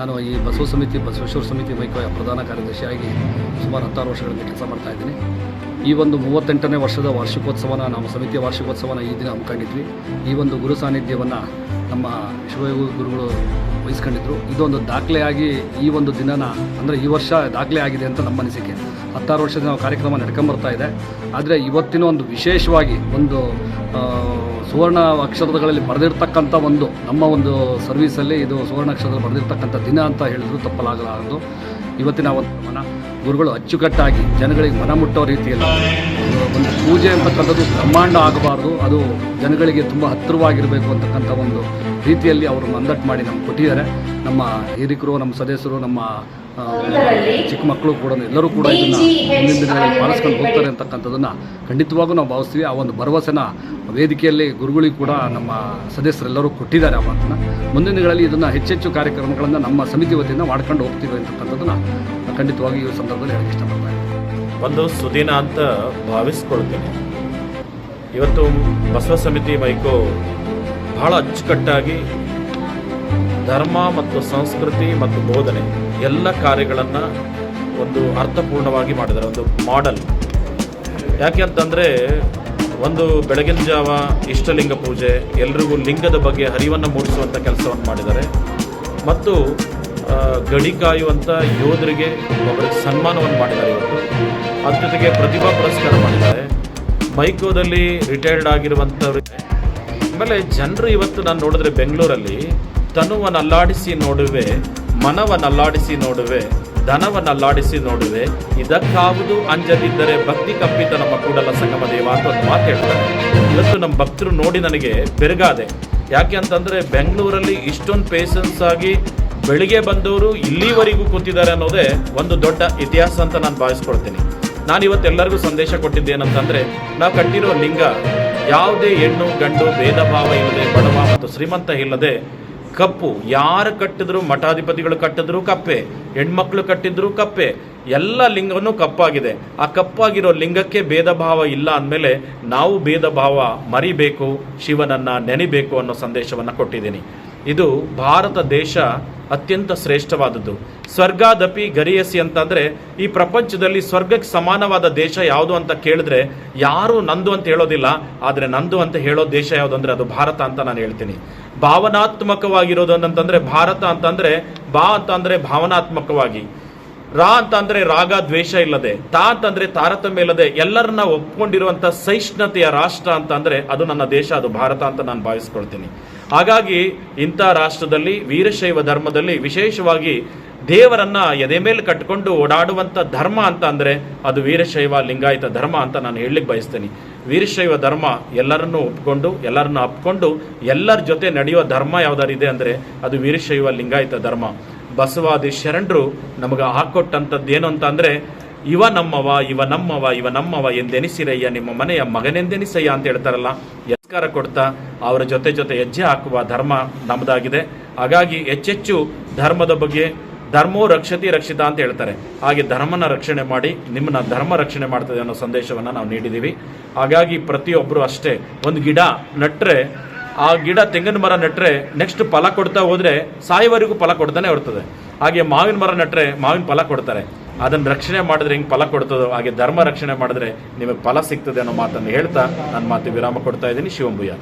ನಾನು ಈ ಬಸವ ಸಮಿತಿ, ಬಸವೇಶ್ವರ ಸಮಿತಿ ಮೈಕ ಪ್ರಧಾನ ಕಾರ್ಯದರ್ಶಿಯಾಗಿ ಸುಮಾರು ಹತ್ತಾರು ವರ್ಷಗಳಿಂದ ಕೆಲಸ ಮಾಡ್ತಾ ಇದ್ದೀನಿ. ಈ ಒಂದು ಮೂವತ್ತೆಂಟನೇ ವರ್ಷದ ವಾರ್ಷಿಕೋತ್ಸವನ, ನಮ್ಮ ಸಮಿತಿಯ ವಾರ್ಷಿಕೋತ್ಸವನ ಈ ದಿನ ಹಮ್ಮಿಕೊಂಡಿದ್ವಿ. ಈ ಒಂದು ಗುರು ಸಾನ್ನಿಧ್ಯವನ್ನು ನಮ್ಮ ಶಿವಯೋಗ ಗುರುಗಳು ವಹಿಸ್ಕೊಂಡಿದ್ರು. ಇದೊಂದು ದಾಖಲೆಯಾಗಿ ಈ ಒಂದು ದಿನನ, ಅಂದರೆ ಈ ವರ್ಷ ದಾಖಲೆ ಆಗಿದೆ ಅಂತ ನಮ್ಮ ಅನಿಸಿಕೆ. ಹತ್ತಾರು ವರ್ಷದ ನಾವು ಕಾರ್ಯಕ್ರಮ ನಡ್ಕೊಂಬರ್ತಾ ಇದೆ. ಆದರೆ ಇವತ್ತಿನ ಒಂದು ವಿಶೇಷವಾಗಿ ಒಂದು ಸುವರ್ಣ ಅಕ್ಷರಗಳಲ್ಲಿ ಬರೆದಿರ್ತಕ್ಕಂಥ ಒಂದು, ನಮ್ಮ ಒಂದು ಸರ್ವೀಸಲ್ಲಿ ಇದು ಸುವರ್ಣ ಅಕ್ಷರದಲ್ಲಿ ಬರೆದಿರ್ತಕ್ಕಂಥ ದಿನ ಅಂತ ಹೇಳಿದ್ರು, ತಪ್ಪಲಾಗಲಾರದು. ಇವತ್ತಿನ ಒಂದು ಮನ ಗುರುಗಳು ಅಚ್ಚುಕಟ್ಟಾಗಿ ಜನಗಳಿಗೆ ಮನ ಮುಟ್ಟೋ ರೀತಿಯಲ್ಲಿ ಒಂದು ಪೂಜೆ ಅಂತಕ್ಕಂಥದ್ದು ಬ್ರಹ್ಮಾಂಡ ಆಗಬಾರ್ದು ಅದು ಜನಗಳಿಗೆ ತುಂಬ ಹತ್ತಿರವಾಗಿರಬೇಕು ಅಂತಕ್ಕಂಥ ಒಂದು ರೀತಿಯಲ್ಲಿ ಅವರು ಮಂದಟ್ಟು ಮಾಡಿ ನಮ್ಗೆ ಕೊಟ್ಟಿದ್ದಾರೆ. ನಮ್ಮ ಹಿರಿಕರು ನಮ್ಮ ಸದಸ್ಯರು ನಮ್ಮ ಚಿಕ್ಕ ಮಕ್ಕಳು ಕೂಡ ಎಲ್ಲರೂ ಕೂಡ ಇದನ್ನು ಮುಂದಿನ ದಿನಗಳಲ್ಲಿ ಪಾಲಿಸ್ಕೊಂಡು ಹೋಗ್ತಾರೆ ಅಂತಕ್ಕಂಥದ್ದನ್ನು ಖಂಡಿತವಾಗೂ ನಾವು ಭಾವಿಸ್ತೀವಿ. ಆ ಒಂದು ಭರವಸೆನ ವೇದಿಕೆಯಲ್ಲಿ ಗುರುಗಳಿಗೆ ಕೂಡ ನಮ್ಮ ಸದಸ್ಯರೆಲ್ಲರೂ ಕೊಟ್ಟಿದ್ದಾರೆ ಆ ಮಾತನ್ನು. ಮುಂದಿನ ದಿನಗಳಲ್ಲಿ ಇದನ್ನು ಹೆಚ್ಚೆಚ್ಚು ಕಾರ್ಯಕ್ರಮಗಳನ್ನು ನಮ್ಮ ಸಮಿತಿ ವತಿಯಿಂದ ಮಾಡ್ಕೊಂಡು ಹೋಗ್ತೀವಿ ಅಂತಕ್ಕಂಥದ್ದನ್ನು ಖಂಡಿತವಾಗಿ ಈ ಸಂದರ್ಭದಲ್ಲಿ ಹೇಳಕ್ಕೆ ಇಷ್ಟಪಡ್ತಾರೆ ಒಂದು ಸುದಿನ ಅಂತ ಭಾವಿಸ್ಕೊಳ್ತೀನಿ. ಇವತ್ತು ಬಸವ ಸಮಿತಿ ಮೈಕೋ ಬಹಳ ಅಚ್ಚುಕಟ್ಟಾಗಿ ಧರ್ಮ ಮತ್ತು ಸಂಸ್ಕೃತಿ ಮತ್ತು ಬೋಧನೆ ಎಲ್ಲ ಕಾರ್ಯಗಳನ್ನು ಒಂದು ಅರ್ಥಪೂರ್ಣವಾಗಿ ಮಾಡಿದ್ದಾರೆ, ಒಂದು ಮಾಡೆಲ್ ಯಾಕೆ ಅಂತಂದರೆ ಒಂದು ಬೆಳಗಿನ ಜಾವ ಇಷ್ಟಲಿಂಗ ಪೂಜೆ, ಎಲ್ರಿಗೂ ಲಿಂಗದ ಬಗ್ಗೆ ಅರಿವನ್ನು ಮೂಡಿಸುವಂಥ ಕೆಲಸವನ್ನು ಮಾಡಿದ್ದಾರೆ. ಮತ್ತು ಗಡಿ ಕಾಯುವಂಥ ಯೋಧರಿಗೆ ಒಬ್ಬರಿಗೆ ಸನ್ಮಾನವನ್ನು ಮಾಡಿದ್ದಾರೆ ಇವತ್ತು. ಅದ್ರ ಜೊತೆಗೆ ಪ್ರತಿಭಾ ಪುರಸ್ಕಾರ ಮಾಡಿದ್ದಾರೆ. ಮೈಕೋದಲ್ಲಿ ರಿಟೈರ್ಡ್ ಆಗಿರುವಂಥವ್ರಿಗೆ ಆಮೇಲೆ ಜನರು ಇವತ್ತು ನಾನು ನೋಡಿದ್ರೆ ಬೆಂಗಳೂರಲ್ಲಿ ತನುವನ್ನಲ್ಲಾಡಿಸಿ ನೋಡುವೆ ಮನವನ್ನಲ್ಲಾಡಿಸಿ ನೋಡುವೆ ಧನವನ್ನಲ್ಲಾಡಿಸಿ ನೋಡುವೆ, ಇದಕ್ಕಾವುದು ಅಂಜದಿದ್ದರೆ ಭಕ್ತಿ ಕಪ್ಪಿತ ನಮ್ಮ ಕೂಡಲ ಸಂಗಮ ದೇವ ಅಂತ ಒಂದು ಮಾತು ಹೇಳ್ತಾರೆ. ಇವತ್ತು ನಮ್ಮ ಭಕ್ತರು ನೋಡಿ ನನಗೆ ಬೆರಗಾದೆ. ಯಾಕೆ ಅಂತಂದರೆ ಬೆಂಗಳೂರಲ್ಲಿ ಇಷ್ಟೊಂದು ಪೇಷನ್ಸ್ ಆಗಿ ಬೆಳಿಗ್ಗೆ ಬಂದವರು ಇಲ್ಲಿವರೆಗೂ ಕೂತಿದ್ದಾರೆ ಅನ್ನೋದೇ ಒಂದು ದೊಡ್ಡ ಇತಿಹಾಸ ಅಂತ ನಾನು ಭಾವಿಸ್ಕೊಳ್ತೀನಿ. ನಾನು ಇವತ್ತು ಎಲ್ಲರಿಗೂ ಸಂದೇಶ ಕೊಟ್ಟಿದ್ದೇನಂತಂದ್ರೆ, ನಾವು ಕಟ್ಟಿರೋ ಲಿಂಗ ಯಾವುದೇ ಹೆಣ್ಣು, ಗಂಡು, ಭೇದ ಭಾವ ಇಲ್ಲದೆ, ಬಡವ ಮತ್ತು ಶ್ರೀಮಂತ ಇಲ್ಲದೆ, ಕಪ್ಪು ಯಾರು ಕಟ್ಟಿದ್ರು ಮಠಾಧಿಪತಿಗಳು ಕಟ್ಟಿದ್ರು ಕಪ್ಪೆ, ಹೆಣ್ಮಕ್ಳು ಕಟ್ಟಿದ್ರು ಕಪ್ಪೆ, ಎಲ್ಲ ಲಿಂಗವನ್ನು ಕಪ್ಪಾಗಿದೆ. ಆ ಕಪ್ಪಾಗಿರೋ ಲಿಂಗಕ್ಕೆ ಭೇದ ಭಾವ ಇಲ್ಲ ಅಂದಮೇಲೆ ನಾವು ಭೇದ ಭಾವ ಮರಿಬೇಕು, ಶಿವನನ್ನ ನೆನಿಬೇಕು ಅನ್ನೋ ಸಂದೇಶವನ್ನು ಕೊಟ್ಟಿದ್ದೀನಿ. ಇದು ಭಾರತ ದೇಶ ಅತ್ಯಂತ ಶ್ರೇಷ್ಠವಾದದ್ದು. ಸ್ವರ್ಗಾದಪಿ ಗರಿಯಸಿ ಅಂತಂದರೆ ಈ ಪ್ರಪಂಚದಲ್ಲಿ ಸ್ವರ್ಗಕ್ಕೆ ಸಮಾನವಾದ ದೇಶ ಯಾವುದು ಅಂತ ಕೇಳಿದ್ರೆ ಯಾರು ನಂದು ಅಂತ ಹೇಳೋದಿಲ್ಲ, ಆದರೆ ನಂದು ಅಂತ ಹೇಳೋ ದೇಶ ಯಾವುದು ಅಂದ್ರೆ ಅದು ಭಾರತ ಅಂತ ನಾನು ಹೇಳ್ತೀನಿ. ಭಾವನಾತ್ಮಕವಾಗಿರೋದು ಅಂತಂದ್ರೆ ಭಾರತ ಅಂತಂದ್ರೆ ಬಾ ಅಂತ ಅಂದ್ರೆ ಭಾವನಾತ್ಮಕವಾಗಿ. ರಾ ಅಂತ ಅಂದ್ರೆ ರಾಗ ದ್ವೇಷ ಇಲ್ಲದೆ, ತಾ ಅಂತಂದ್ರೆ ತಾರತಮ್ಯ ಇಲ್ಲದೆ, ಎಲ್ಲರನ್ನ ಒಪ್ಕೊಂಡಿರುವಂತ ಸಹಿಷ್ಣುತೆಯ ರಾಷ್ಟ್ರ ಅಂತ ಅಂದ್ರೆ ಅದು ನನ್ನ ದೇಶ, ಅದು ಭಾರತ ಅಂತ ನಾನು ಭಾವಿಸ್ಕೊಳ್ತೀನಿ. ಹಾಗಾಗಿ ಇಂಥ ರಾಷ್ಟ್ರದಲ್ಲಿ, ವೀರಶೈವ ಧರ್ಮದಲ್ಲಿ ವಿಶೇಷವಾಗಿ ದೇವರನ್ನ ಎದೆ ಮೇಲೆ ಕಟ್ಕೊಂಡು ಓಡಾಡುವಂತ ಧರ್ಮ ಅಂತ ಅಂದ್ರೆ ಅದು ವೀರಶೈವ ಲಿಂಗಾಯತ ಧರ್ಮ ಅಂತ ನಾನು ಹೇಳಲಿಕ್ಕೆ ಬಯಸ್ತೇನೆ. ವೀರಶೈವ ಧರ್ಮ ಎಲ್ಲರನ್ನೂ ಒಪ್ಕೊಂಡು, ಎಲ್ಲರನ್ನ ಅಪ್ಕೊಂಡು, ಎಲ್ಲರ ಜೊತೆ ನಡೆಯುವ ಧರ್ಮ ಯಾವ್ದಾರು ಇದೆ ಅಂದ್ರೆ ಅದು ವೀರಶೈವ ಲಿಂಗಾಯತ ಧರ್ಮ. ಬಸವಾದಿ ಶರಣರು ನಮಗೆ ಹಾಕೊಟ್ಟಂಥದ್ದು ಏನು ಅಂತ ಅಂದರೆ ಇವ ನಮ್ಮವ ಇವ ನಮ್ಮವ ಇವ ನಮ್ಮವ ಎಂದೆನಿಸಿರಯ್ಯ, ನಿಮ್ಮ ಮನೆಯ ಮಗನೆಂದೆನಿಸಯ್ಯ ಅಂತ ಹೇಳ್ತಾರಲ್ಲ. ಎಸ್ಕಾರ ಕೊಡ್ತಾ ಅವರ ಜೊತೆ ಜೊತೆ ಹೆಜ್ಜೆ ಹಾಕುವ ಧರ್ಮ ನಮ್ಮದಾಗಿದೆ ಹಾಗಾಗಿ ಹೆಚ್ಚೆಚ್ಚು ಧರ್ಮದ ಬಗ್ಗೆ ಧರ್ಮೋ ರಕ್ಷತಿ ರಕ್ಷಿತ ಅಂತ ಹೇಳ್ತಾರೆ. ಹಾಗೆ ಧರ್ಮನ ರಕ್ಷಣೆ ಮಾಡಿ, ನಿಮ್ಮನ್ನ ಧರ್ಮ ರಕ್ಷಣೆ ಮಾಡ್ತದೆ ಅನ್ನೋ ಸಂದೇಶವನ್ನು ನಾವು ನೀಡಿದ್ದೀವಿ ಹಾಗಾಗಿ ಪ್ರತಿಯೊಬ್ಬರು ಅಷ್ಟೇ. ಒಂದು ಗಿಡ ನಟ್ರೆ ಆ ಗಿಡ ತೆಂಗಿನ ಮರ ನೆಟ್ಟರೆ ನೆಕ್ಸ್ಟ್ ಫಲ ಕೊಡ್ತಾ ಹೋದ್ರೆ ಸಾಯುವರೆಗೂ ಫಲ ಕೊಡ್ತಾನೆ ಇರ್ತದೆ ಹಾಗೆ ಮಾವಿನ ಮರ ನೆಟ್ಟರೆ ಮಾವಿನ ಫಲ ಕೊಡ್ತಾರೆ. ಅದನ್ನು ರಕ್ಷಣೆ ಮಾಡಿದ್ರೆ ಹಿಂಗೆ ಫಲ ಕೊಡ್ತದೋ, ಹಾಗೆ ಧರ್ಮ ರಕ್ಷಣೆ ಮಾಡಿದ್ರೆ ನಿಮಗೆ ಫಲ ಸಿಗ್ತದೆ ಅನ್ನೋ ಮಾತನ್ನು ಹೇಳ್ತಾ ನನ್ನ ಮಾತು ವಿರಾಮ ಕೊಡ್ತಾ ಇದ್ದೀನಿ. ಶಿವಂಬುಯ್ಯ